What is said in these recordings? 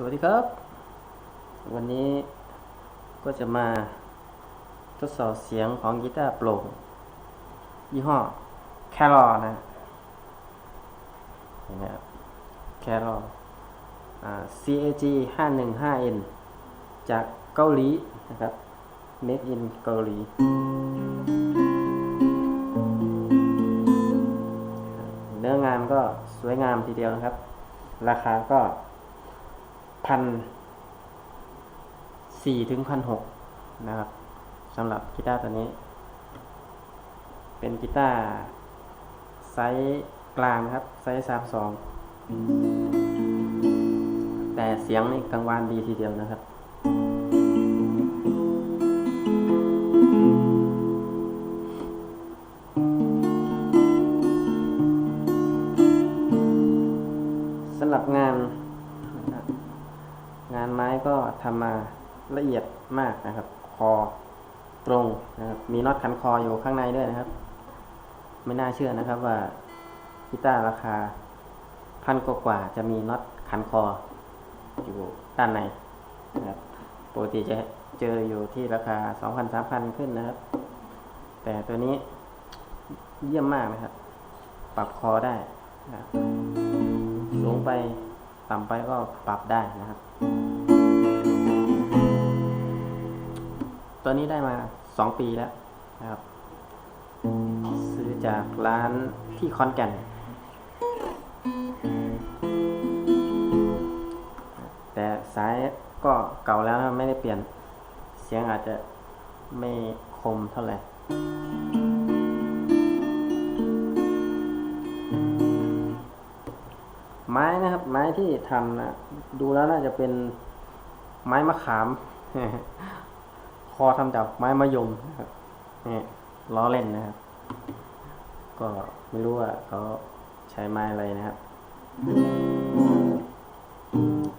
สวัสดีครับ วันนี้ก็จะมาทดสอบเสียงของกีตาร์โปร่งยี่ห้อแครอนะเห็นไหมครับแครอ CAG 515N จากเกาหลีนะครับ made in เกาหลี เนื้องานก็สวยงามทีเดียวนะครับ ราคาก็ พันสี่ถึงพันหกนะครับสำหรับกีตาร์ตัวนี้ เป็นกีตาร์ไซส์กลางครับ ไซส์สามสองแต่เสียงนี่กังวานดีทีเดียวนะครับสำหรับงานานไม้ก็ทำมาละเอียดมากนะครับ คอตรงนะครับมีน็อตขันคออยู่ข้างในด้วยนะครับ ไม่น่าเชื่อนะครับว่ากีตาร์ราคาพันกว่าจะมีน็อตขันคออยู่ด้านในนะครับปกติจะเจออยู่ที่ราคา 2,000-3,000 ขึ้นนะครับ แต่ตัวนี้เยี่ยมมากนะครับ ปรับคอได้นะครับสูงไปต่ำไปก็ปรับได้นะครับ ตัวนี้ได้มาสองปีแล้วนะครับ ซื้อจากร้านที่คอนแก่น แต่สายก็เก่าแล้วนะไม่ได้เปลี่ยน เสียงอาจจะไม่คมเท่าไหร่ไม้นะครับ ไม้ที่ทำนะดูแล้วน่าจะเป็นไม้มะขาม คอทำจากไม้มะยมนะครับนี่ล้อเล่นนะครับ ก็ไม่รู้ว่าเขาใช้ไม้อะไรนะครับ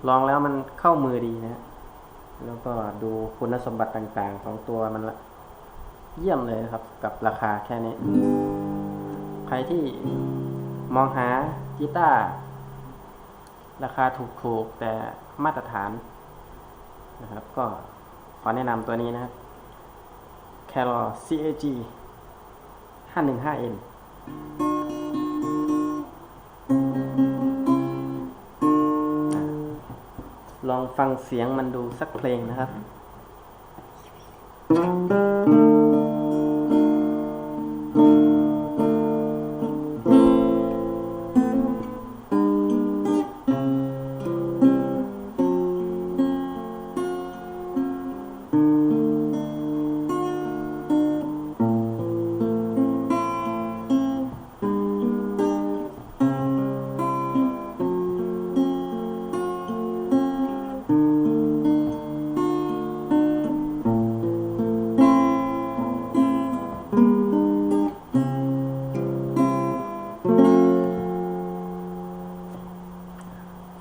ลองแล้วมันเข้ามือดีนะฮะแล้วก็ดูคุณสมบัติต่างๆ ของตัวมันละ เยี่ยมเลยครับ กับราคาแค่นี้ ใครที่มองหากีตาร์ราคาถูกๆ แต่มาตรฐานนะครับก็ ขอแนะนำตัวนี้นะครับ c a r o CAG 515N อะลองฟังเสียงมันดูสักเพลงนะครับ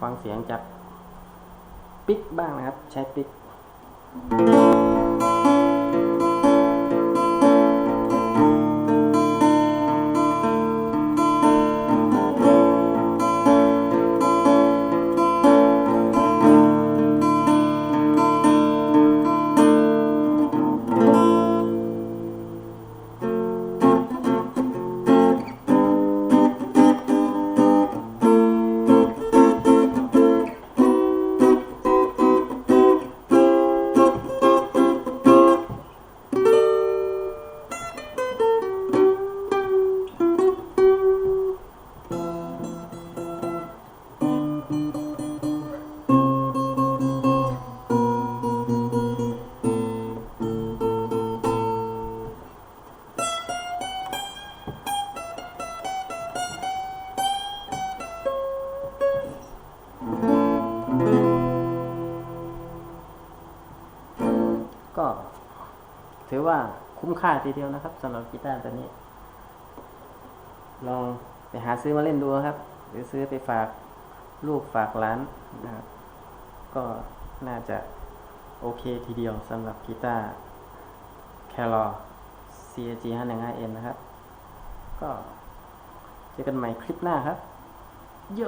ฟังเสียงจากปิกบ้างนะครับ ใช้ปิก ก็ ถือว่าคุ้มค่าทีเดียวนะครับสำหรับกีตาร์ตัวนี้ ลองไปหาซื้อมาเล่นดูนะครับ หรือซื้อไปฝากลูกฝากหลานนะครับ ก็น่าจะโอเคทีเดียวสำหรับกีตาร์ c a r o CAG 515N นะครับ ก็เจอกันใหม่คลิปหน้าครับ โย